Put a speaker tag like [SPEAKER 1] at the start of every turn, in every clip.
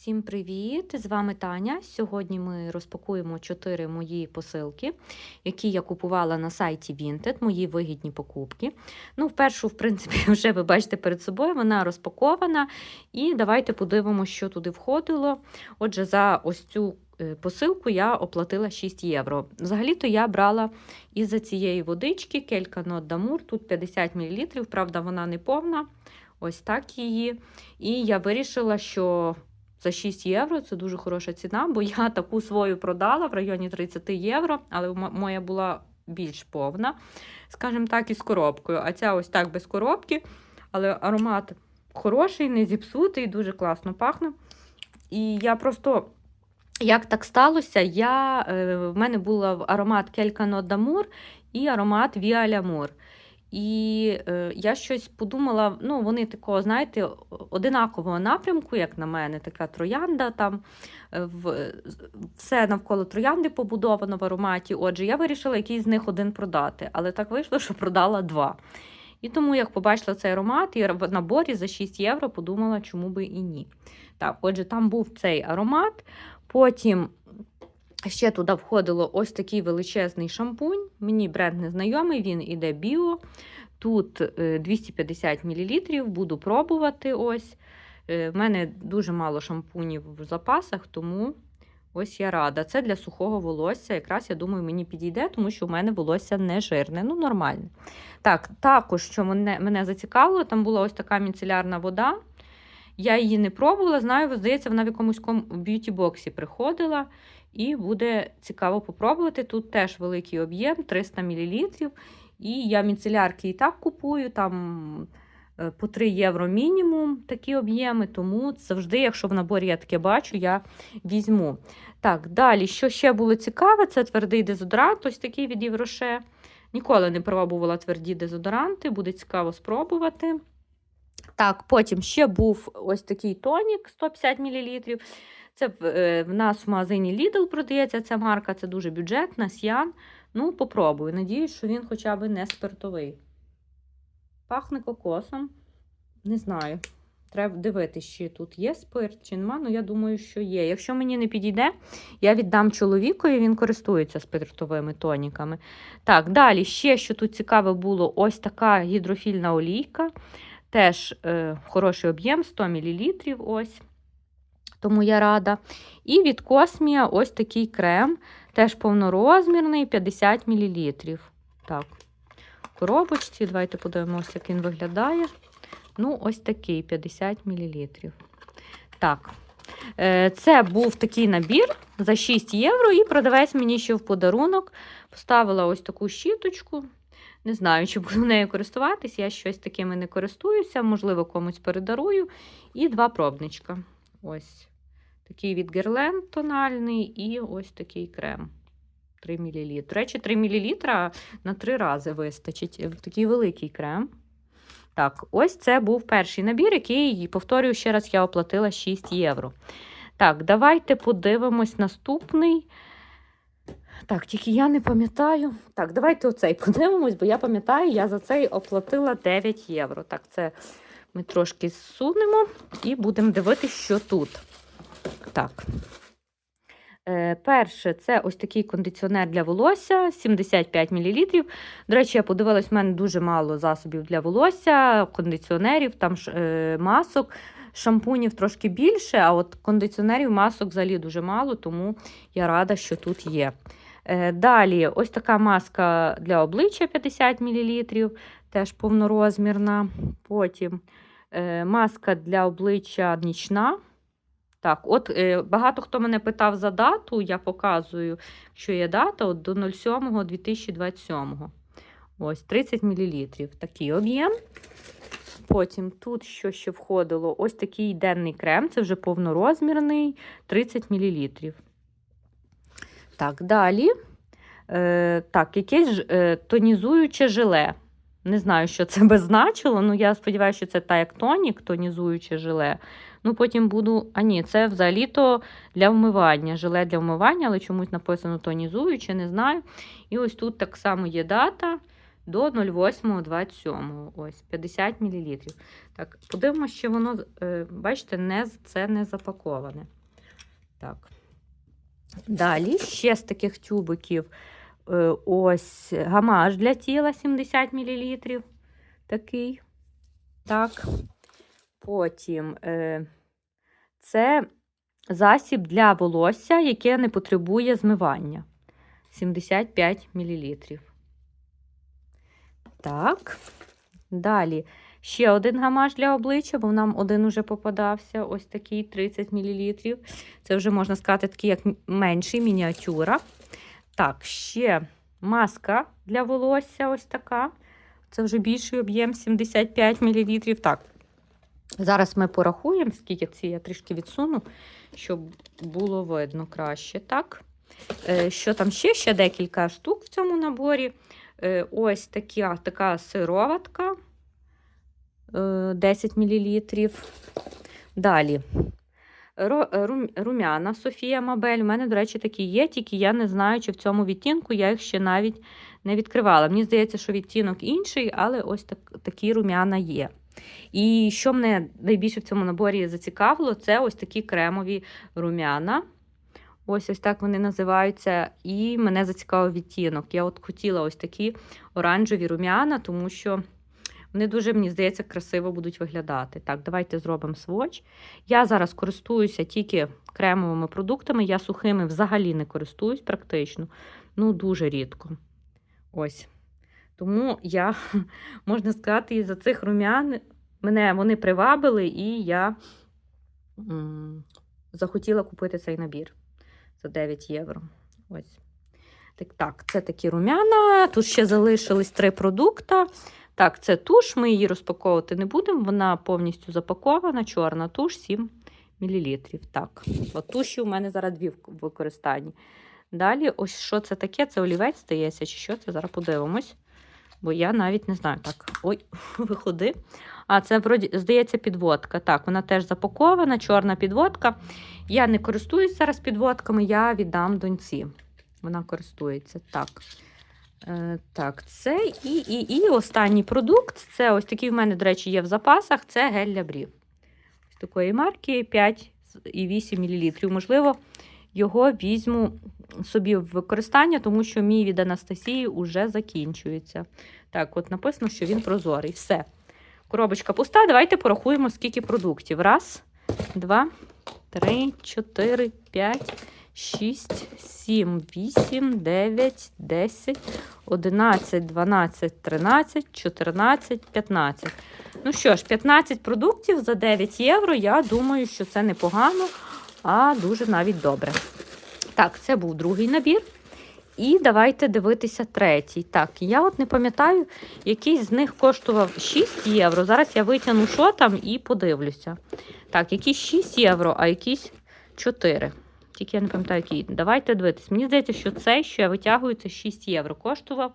[SPEAKER 1] Всім привіт! З вами Таня. Сьогодні ми розпакуємо 4 мої посилки, які я купувала на сайті Vinted, мої вигідні покупки. Ну, першу, в принципі, вже ви бачите перед собою, вона розпакована. І давайте подивимося, що туди входило. Отже, за ось цю е, посилку я оплатила 6 євро. Взагалі-то я брала із-за цієї водички Келька Нот Дамур, тут 50 мл, правда, вона не повна. Ось так її. І я вирішила, що за 6 євро це дуже хороша ціна, бо я таку свою продала в районі 30 євро, але моя була більш повна, скажімо так, із коробкою. А ця ось так без коробки, але аромат хороший, не зіпсутий, дуже класно пахне. І я просто. Як так сталося, я, е, в мене був аромат Келькано Дамур і аромат Віа Лямур. І е, я щось подумала, ну, вони такого, знаєте, одинакового напрямку, як на мене, така троянда. там е, в, Все навколо троянди побудовано в ароматі. Отже, я вирішила якийсь з них один продати. Але так вийшло, що продала два. І тому, як побачила цей аромат, і в наборі за 6 євро подумала, чому би і ні. Так, отже, там був цей аромат. Потім ще туди входило ось такий величезний шампунь. Мені бренд незнайомий, він іде біо. Тут е, 250 мл, буду пробувати. ось. Е, В мене дуже мало шампунів в запасах, тому ось я рада. Це для сухого волосся. Якраз, я думаю, мені підійде, тому що в мене волосся не жирне, ну нормальне. Так, також, що мене, мене зацікавило, там була ось така міцелярна вода. Я її не пробувала, знаю, здається, вона в якомусь б'юті-боксі приходила. І буде цікаво попробувати. Тут теж великий об'єм 300 мл. І я міцелярки і так купую, там е, по 3 євро мінімум такі об'єми, тому завжди, якщо в наборі я таке бачу, я візьму. Так, далі, що ще було цікаве, це твердий дезодорант, ось такий від Євроше. Ніколи не пробувала тверді дезодоранти, буде цікаво спробувати. Так, потім ще був ось такий тонік 150 мл. Це в, е, нас в магазині Lidl продається ця марка, це дуже бюджетна, сян. Ну, попробую. Надіюсь, що він хоча б не спиртовий. Пахне кокосом. Не знаю. Треба дивитися, чи тут є спирт, чи нема. Ну, я думаю, що є. Якщо мені не підійде, я віддам чоловікові, він користується спиртовими тоніками. Так, далі ще, що тут цікаве було, ось така гідрофільна олійка. Теж е, хороший об'єм 100 мл. Ось. Тому я рада. І від Космія ось такий крем, теж повнорозмірний, 50 мл. Так, коробочці, давайте подивимося, як він виглядає. Ну, ось такий 50 мл. Так, е, це був такий набір за 6 євро, і продавець мені ще в подарунок поставила ось таку щіточку. Не знаю, чи буду нею користуватись, я щось такими не користуюся, можливо, комусь передарую. І два пробничка. Ось такий від Guerlain тональний і ось такий крем. 3 мл. До речі, 3 мл на 3 рази вистачить. Такий великий крем. Так, ось це був перший набір, який, повторюю, ще раз я оплатила 6 євро. Так, давайте подивимось наступний. Так, тільки я не пам'ятаю. Так, давайте оцей подивимось, бо я пам'ятаю, я за цей оплатила 9 євро. Так, це ми трошки зсунемо і будемо дивитися, що тут. Так. Е, Перше, це ось такий кондиціонер для волосся 75 мл. До речі, я подивилась, в мене дуже мало засобів для волосся, кондиціонерів, там е, масок, шампунів трошки більше, а от кондиціонерів масок взагалі дуже мало, тому я рада, що тут є. Е, Далі, ось така маска для обличчя 50 мл, теж повнорозмірна. Потім е, маска для обличчя нічна. Так, от е, багато хто мене питав за дату, я показую, що є дата от до 07.2027. Ось 30 мл. Такий об'єм. Потім тут що ще входило? Ось такий денний крем, це вже повнорозмірний 30 мл. Так, далі. Е, Так, якесь е, тонізуюче желе. Не знаю, що це би значило. Ну, я сподіваюся, що це та як тонік, тонізуюче желе. Ну, потім буду. А ні, це взагалі-то для вмивання. Желе для вмивання, але чомусь написано тонізуюче, не знаю. І ось тут так само є дата до 0,827. Ось 50 мл. Так, подивимося, що воно, е, бачите, не, це не запаковане. Так. Далі ще з таких тюбиків ось гамаш для тіла 70 мл. Такий. Так. Потім е, це засіб для волосся, яке не потребує змивання. 75 мл. Так. Далі ще один гамаш для обличчя, бо нам один уже попадався. Ось такий 30 мл. Це вже можна сказати, такий як менший мініатюра. Так, ще маска для волосся ось така. Це вже більший об'єм 75 мл. Так. Зараз ми порахуємо, скільки ці я трішки відсуну, щоб було видно краще. Так. Е, Що там ще? Ще декілька штук в цьому наборі. Е, Ось така, така сироватка е, 10 мл. Далі. Е, рум- Румяна Софія Мабель. У мене, до речі, такі є, тільки я не знаю, чи в цьому відтінку я їх ще навіть не відкривала. Мені здається, що відтінок інший, але ось так, такі румяна є. І що мене найбільше в цьому наборі зацікавило, це ось такі кремові румяна. Ось ось так вони називаються. І мене зацікавив відтінок. Я от хотіла ось такі оранжеві румяна, тому що вони дуже, мені здається, красиво будуть виглядати. Так, давайте зробимо сводч. Я зараз користуюся тільки кремовими продуктами. Я сухими взагалі не користуюсь практично. Ну, дуже рідко. Ось. Тому я, можна сказати, із-за цих румян мене вони привабили, і я м, захотіла купити цей набір за 9 євро. Ось. Так, так, це такі румяна. Тут ще залишились три продукти. Так, це туш, ми її розпаковувати не будемо. Вона повністю запакована, чорна туш 7 мл. Так, от туші у мене зараз дві в використанні. Далі, ось що це таке? Це олівець стається, чи що це? Зараз подивимось. Бо я навіть не знаю. Так, ой, виходи. А, це вроді, здається, підводка. Так, вона теж запакована, чорна підводка. Я не користуюсь зараз підводками, я віддам доньці. Вона користується. Так. Е, так, це і, і, і останній продукт. Це ось такий в мене, до речі, є в запасах. Це гель для брів. Ось такої марки 5,8 мл. Можливо, його візьму собі в використання, тому що мій від Анастасії вже закінчується. Так, от написано, що він прозорий. Все. Коробочка пуста. Давайте порахуємо, скільки продуктів. Раз, два, три, чотири, п'ять, шість, сім, вісім, дев'ять, десять, одинадцять, дванадцять, тринадцять, чотирнадцять, п'ятнадцять. Ну що ж, 15 продуктів за 9 євро. Я думаю, що це непогано, а дуже навіть добре. Так, це був другий набір. І давайте дивитися третій. Так, я от не пам'ятаю, якийсь з них коштував 6 євро. Зараз я витягну, що там, і подивлюся. Так, якийсь 6 євро, а якийсь 4. Тільки я не пам'ятаю, який. Давайте дивитись. Мені здається, що цей, що я витягую, це 6 євро коштував.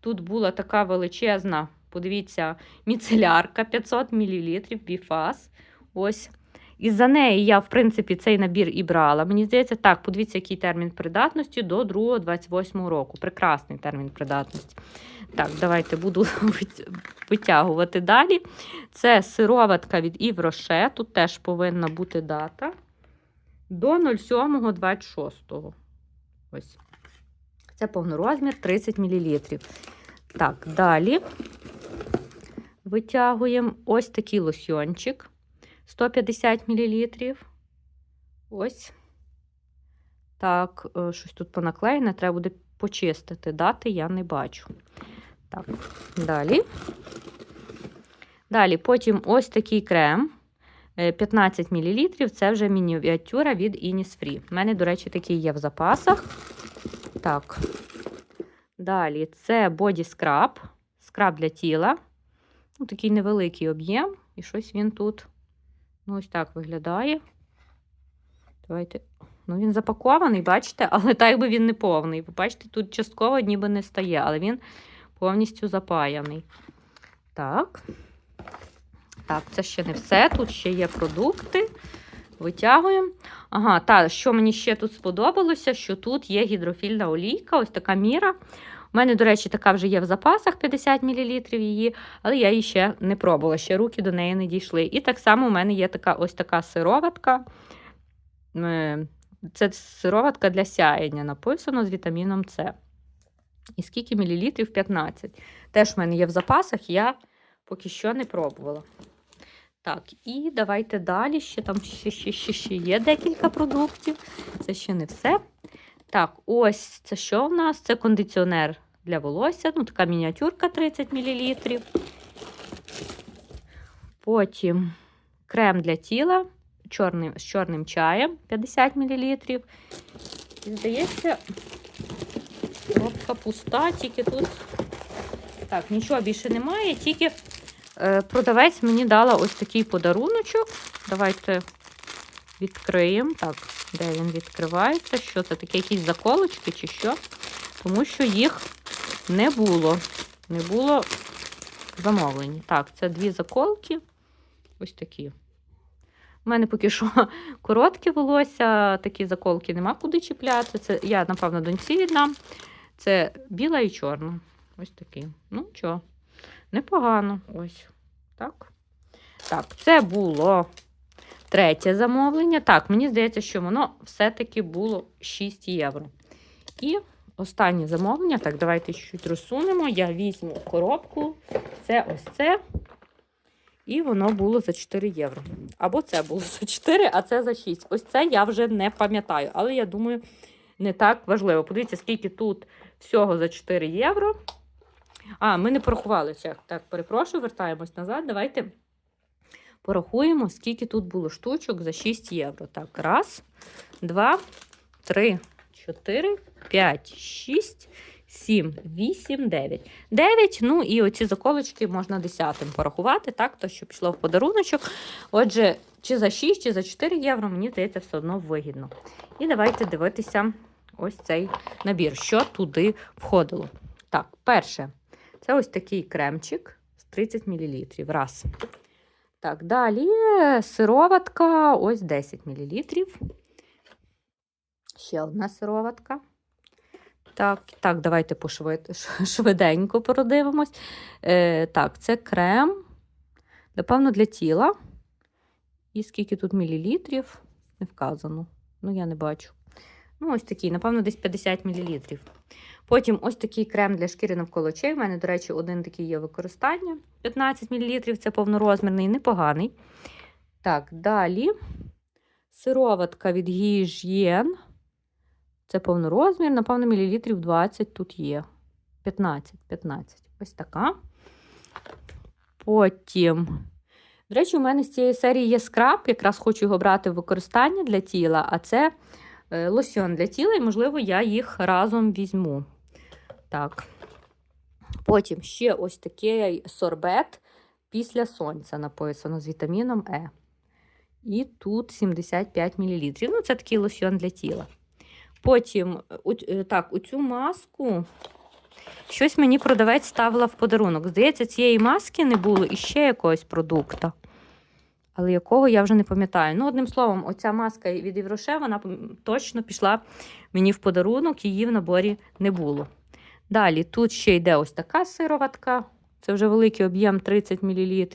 [SPEAKER 1] Тут була така величезна, подивіться, міцелярка 500 мл, біфас. Ось. І за неї я, в принципі, цей набір і брала. Мені здається, так, подивіться, який термін придатності до 2-28 року. Прекрасний термін придатності. Так, давайте буду витягувати далі. Це сироватка від Ів Роше. Тут теж повинна бути дата. До 07.26. Ось. Це повнорозмір 30 мл. Так, далі витягуємо ось такий лосьончик. 150 мл. Ось. Так, е, щось тут понаклеєне, треба буде почистити. Дати я не бачу. Так, далі. Далі, потім ось такий крем. Е, 15 мл. Це вже мініатюра від Innisfree. У мене, до речі, такий є в запасах. Так. Далі це боді скраб. Скраб для тіла. Ну, такий невеликий об'єм. І щось він тут. Ну, ось так виглядає. Давайте. Ну, він запакований, бачите, але так би він не повний. Ви бачите, тут частково ніби не стає, але він повністю запаяний. Так. Так, це ще не все. Тут ще є продукти. Витягуємо. Ага, та, що мені ще тут сподобалося, що тут є гідрофільна олійка, ось така міра. У мене, до речі, така вже є в запасах 50 мл її, але я її ще не пробувала, ще руки до неї не дійшли. І так само у мене є така ось така сироватка. Е, Це сироватка для сяєння, написано з вітаміном С. І скільки мілілітрів? 15. Теж в мене є в запасах, я поки що не пробувала. Так, і давайте далі. Ще там ще, ще, ще, ще є декілька продуктів. Це ще не все. Так, ось це що в нас? Це кондиціонер для волосся. Ну, така мініатюрка 30 мл. Потім крем для тіла чорним, з чорним чаєм 50 мл. І здається, коробка пуста, тільки тут. Так, нічого більше немає, тільки продавець мені дала ось такий подаруночок. Давайте відкриємо. Так, де він відкривається? Що це таке? Якісь заколочки чи що? Тому що їх не було. Не було замовлені. Так, це дві заколки. Ось такі. У мене поки що коротке волосся, такі заколки нема куди чіпляти. Це я, напевно, доньці віддам. Це біла і чорна. Ось такі. Ну, що, непогано. Ось. Так. Так, це було третє замовлення. Так, мені здається, що воно все-таки було 6 євро. І останнє замовлення. Так, давайте чуть розсунемо. Я візьму коробку. Це ось це. І воно було за 4 євро. Або це було за 4, а це за 6. Ось це я вже не пам'ятаю. Але я думаю, не так важливо. Подивіться, скільки тут всього за 4 євро. А, ми не порахувалися. Так, перепрошую, вертаємось назад. Давайте порахуємо, скільки тут було штучок за 6 євро. Так, раз, два, три, чотири, п'ять, шість. 7, 8, 9. 9, ну і оці заколочки можна десятим порахувати, так, то що пішло в подаруночок. Отже, чи за 6, чи за 4 євро, мені здається, все одно вигідно. І давайте дивитися ось цей набір, що туди входило. Так, перше, це ось такий кремчик з 30 мл. Раз. Так, далі сироватка, ось 10 мл. Ще одна сироватка. Так, так, давайте пошвид... швиденько продивимось. Е, Так, це крем, напевно, для тіла. І скільки тут мілілітрів, не вказано. Ну, я не бачу. Ну, ось такий, напевно, десь 50 мл. Потім ось такий крем для шкіри навколо очей. У мене, до речі, один такий є використання. 15 мл це повнорозмірний, непоганий. Так, далі сироватка від Гіж'єн. Це повнорозмір, напевно, мілілітрів 20 тут є. 15, 15. Ось така. Потім, до речі, у мене з цієї серії є скраб, якраз хочу його брати в використання для тіла, а це е, лосьон для тіла, і, можливо, я їх разом візьму. Так. Потім ще ось такий сорбет після сонця написано з вітаміном Е. І тут 75 мл. Ну, це такий лосьон для тіла. Потім, так, у цю маску щось мені продавець ставила в подарунок. Здається, цієї маски не було і ще якогось продукту. Але якого я вже не пам'ятаю. Ну, одним словом, оця маска від Євроше, вона точно пішла мені в подарунок, її в наборі не було. Далі, тут ще йде ось така сироватка. Це вже великий об'єм 30 мл.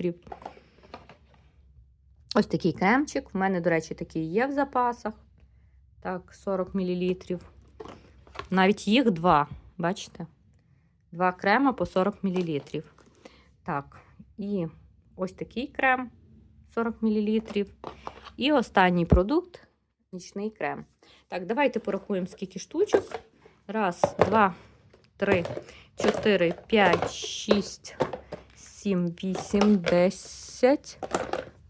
[SPEAKER 1] Ось такий кремчик. У мене, до речі, такий є в запасах. Так, 40 мл. Навіть їх два, бачите? Два крема по 40 мл. Так, і ось такий крем 40 мл. І останній продукт нічний крем. Так, давайте порахуємо, скільки штучок. Раз, два, три, чотири, п'ять, шість, сім, вісім, десять,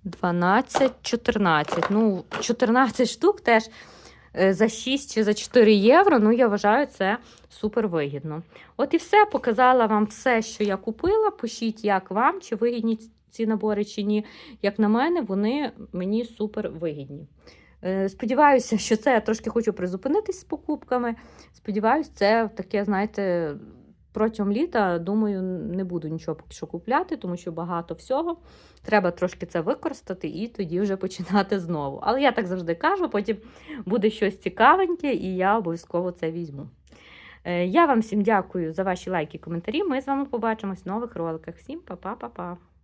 [SPEAKER 1] дванадцять, чотирнадцять. Ну, 14 штук теж. Е, за 6 чи за 4 євро, ну я вважаю, це супер вигідно. От і все, показала вам все, що я купила. Пишіть, як вам, чи вигідні ці набори, чи ні. Як на мене, вони мені супер вигідні. Е, сподіваюся, що це я трошки хочу призупинитись з покупками. Сподіваюся, це таке, знаєте, протягом літа, думаю, не буду нічого поки що купляти, тому що багато всього. Треба трошки це використати і тоді вже починати знову. Але я так завжди кажу, потім буде щось цікавеньке, і я обов'язково це візьму. Е, Я вам всім дякую за ваші лайки і коментарі. Ми з вами побачимось в нових роликах. Всім па-па-па-па!